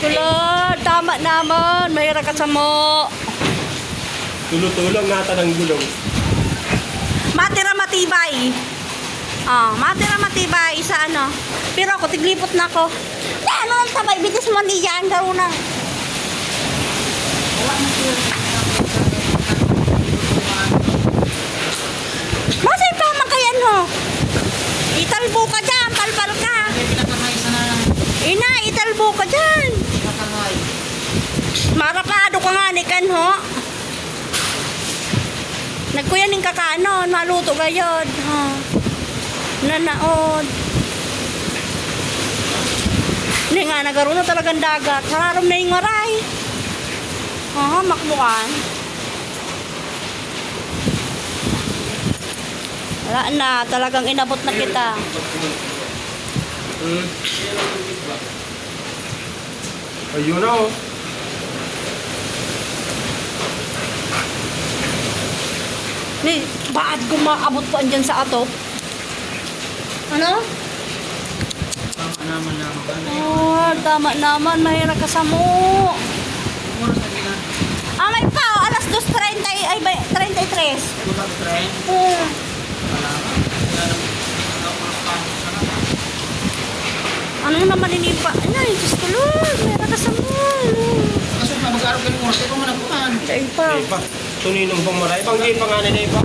Lord, tama naman. Mahirap ka sa mo. Tulog-tulog nata ng gulong. Matira matibay. Ah, matira matibay sa ano. Pero ako, tiglipot na ako. Na, ano nang tabay? Bitis mo niyan, garo na. Masay pa man kayan ho. Italbo ka dyan, palpal ka. Ina, italbo ka dyan. Marapado ka nga ni kan ho. Nagkuyaning kakano, maluto gayod. Ha. Nanaod. Hindi nga, nagaro na talagang dagat. Hararam na yung maray. Ha, makmukan. Wala na, talagang inabot na kita. Ayun na oh. Ni, baad ko maabot ko andyan sa ato? Ano? Oh, tama naman. Mahirap ka sa mo. Ah, may pa. Oh, alas 2.30. Ay, ba- 33. Oh. Ano naman inipa? Ay, Diyos ko, Lord. Mahirap ka sa mo. Ay, pa. Ay pa. Tuninong pang maray. Pang gay pa nga na ipa.